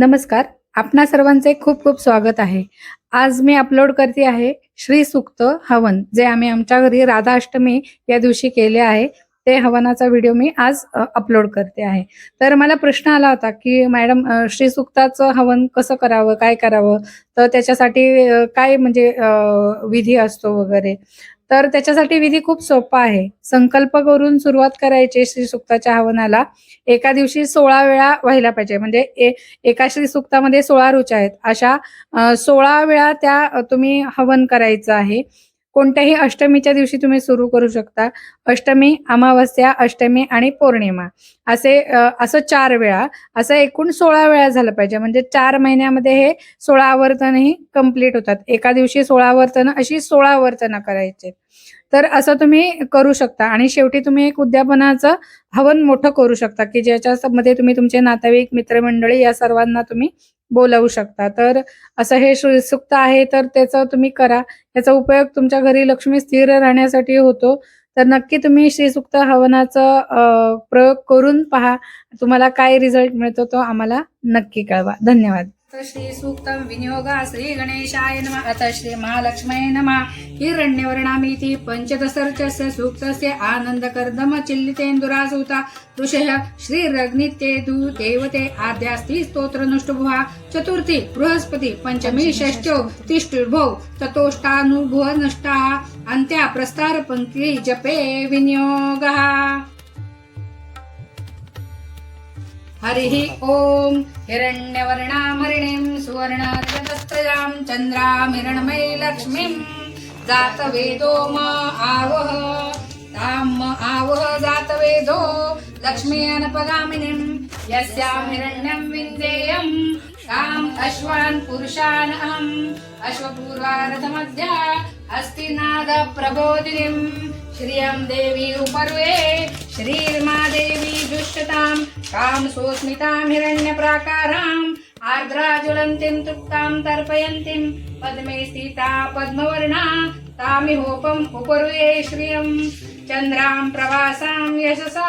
नमस्कार. आपणा सर्वांचे खूप खूप स्वागत आहे. आज मी अपलोड करते आहे श्री सुक्त हवन जे आम्ही आमच्या घरी राधाअष्टमी या दिवशी केले आहे. ते हवनाचा व्हिडिओ मी आज अपलोड करते आहे. तर मला प्रश्न आला होता की मॅडम श्री सुक्ताचं हवन कसं करावं काय करावं? तर त्याच्यासाठी काय म्हणजे विधी असतो वगैरे? तर त्याच्यासाठी विधी खूप सोपा आहे. संकल्प करून सुरुवात करायची श्री सुक्ताच्या हवनाला. एका दिवशी सोळा वेळा व्हायला पाहिजे. म्हणजे ए- एका श्री सुक्तामध्ये सोळा रुचा आहेत. अशा सोळा वेळा त्या तुम्ही हवन करायचं आहे. कोणत्याही अष्टमीच्या दिवशी तुम्ही सुरू करू शकता. अष्टमी अमावस्या अष्टमी आणि पौर्णिमा. असे असं चार वेळा असं एकूण सोळा वेळा झालं पाहिजे. म्हणजे चार महिन्यामध्ये हे सोळा आवर्तनही कंप्लीट होतात. एका दिवशी सोळा आवर्तन अशी सोळा आवर्तनं करायचे. तर असं तुम्ही करू शकता. आणि शेवटी तुम्ही एक उद्यापनाचं हवन मोठं करू शकता की ज्याच्यामध्ये तुम्ही तुमचे नातेवाईक मित्रमंडळी या सर्वांना तुम्ही बोलवू शकता. तर असं हे सुक्त आहे तर त्याचा तुम्ही करा. याचा उपयोग तुमच्या घरी लक्ष्मी स्थिर राहण्यासाठी होतो. तर नक्की तुम्ही श्रीसुक्त हवनाचा प्रयोग करून पहा. तुम्हाला काय रिझल्ट मिळतो तो आम्हाला नक्की कळवा. धन्यवाद. श्री सूक्तम विनियोग श्री गणेशाय नम। अथ श्री महालक्ष्मये नम। हिरण्यवर्णामिति सूक्तस्य आनंद कर्दम चिल्लितेन्दुरासूता ऋषय श्रीरग्नित्ये तु देवते आद्यास्ति स्तोत्रनुष्टुभुवा चतुर्थी बृहस्पति पंचमी षष्ठ्यो तिष्ठुर्भौ चतुष्टानुभुव नष्टा अन्त्या प्रस्तार पंक्ति जपे विनियोगः। हरिः ॐ हिरण्यवर्णामरिणीं सुवर्णरजतस्त्रजां चन्द्रामिरणमयी लक्ष्मीं जातवेदो म आवह तां म आवह जातवेदो लक्ष्मी अनपगामिनीं यस्यां हिरण्यं विन्देयं ताम् अश्वान् पुरुषान् अहम् अश्वपूर्वारथमध्या अस्ति श्रियं देवी उपर्वे श्रीर्मा देवी जुष्टतां कां सोऽस्मितां हिरण्यप्राकाराम् आर्द्रा ज्वलन्तीं तृप्तां तर्पयन्तीं पद्मे स्थिता पद्मवर्णा तामिहोपम् उपरुये श्रियं चन्द्रां प्रवासां यशसा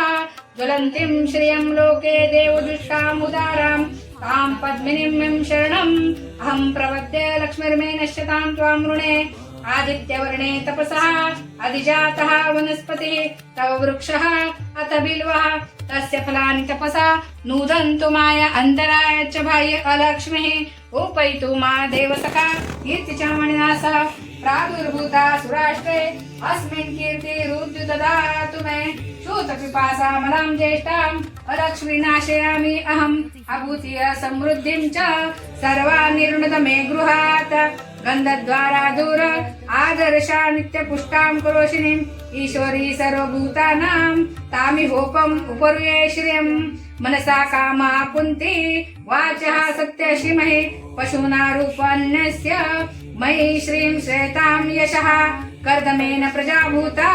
ज्वलन्तीं श्रियं लोके देवदुष्टामुदारां तां पद्मिनीं शरणम् अहं प्रवद्य लक्ष्मीर्मे नश्यतां त्वां ऋणे आदित्यवर्णे तपसः अधिजातः वनस्पतिः तव वृक्षः अथ बिल्वः। तस्य फलानि तपसा नूदन्तु माय अन्तराय च बाह्य अलक्ष्मीः। उपैतु मा देवसखा कीर्तिचामणिना सह प्रादुर्भूता सुराष्ट्रे अस्मिन् कीर्तिरुद्यु ददातु मे। शूतपिपासा मलां ज्येष्ठाम् अलक्ष्मीनाशयामि अहम्। अभूतीय समृद्धिं च सर्वान्निर्णुत मे गृहात्। गन्धद्वारा दूर आदर्शा नित्यपुष्टां करोषिणीम् ईश्वरी सर्वभूतानां तामिहोपम् उपरुये श्रियम् मनसा कामा पुन्ति वाचः सत्यशिमहि पशूना रूपन्यस्य मयि श्रीं श्वेतां यशः। कर्दमेन प्रजाभूता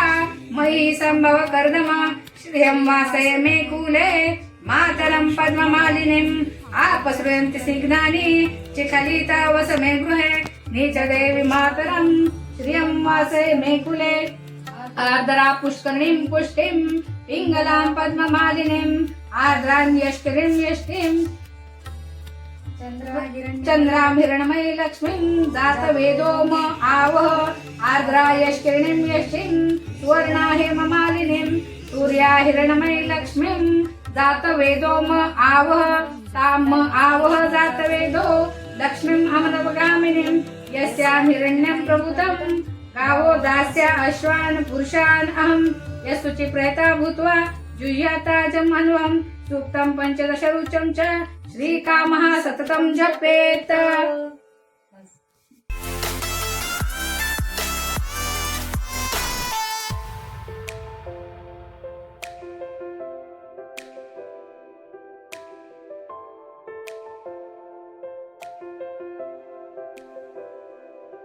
मयि सम्भव कर्दम। श्रियं वासय मे कूले मातरं पद्ममालिनीम् आपसृयन्ति सिग्नानि चिखलिता वस मे गृहे। नीचदेवि मातरं श्रियं वासय मे कुले। आर्द्रा पुष्करणीं पुष्टिं। पिङ्गलां पद्ममालिनीम् आर्द्रां यष्टिरीं यष्टिं। चन्द्रां हिरण्मयी लक्ष्मीं। जातवेदो म आवह आर्द्रा यष्किरणीं यष्टिं। सुवर्णा हेममालिनीं सूर्या हिरण्मयी लक्ष्मीं। जातवेदो म आवह तां आवह जातवेदो लक्ष्मीम् अमनवगामिनीं यस्यां हिरण्यं प्रभुतं गावो दास्या अश्वान् पुरुषान् अहं। यस्तुचि प्रेता भूत्वा जुह्याता च मन्वं सूक्तं च श्रीकामः सततं जपेत्।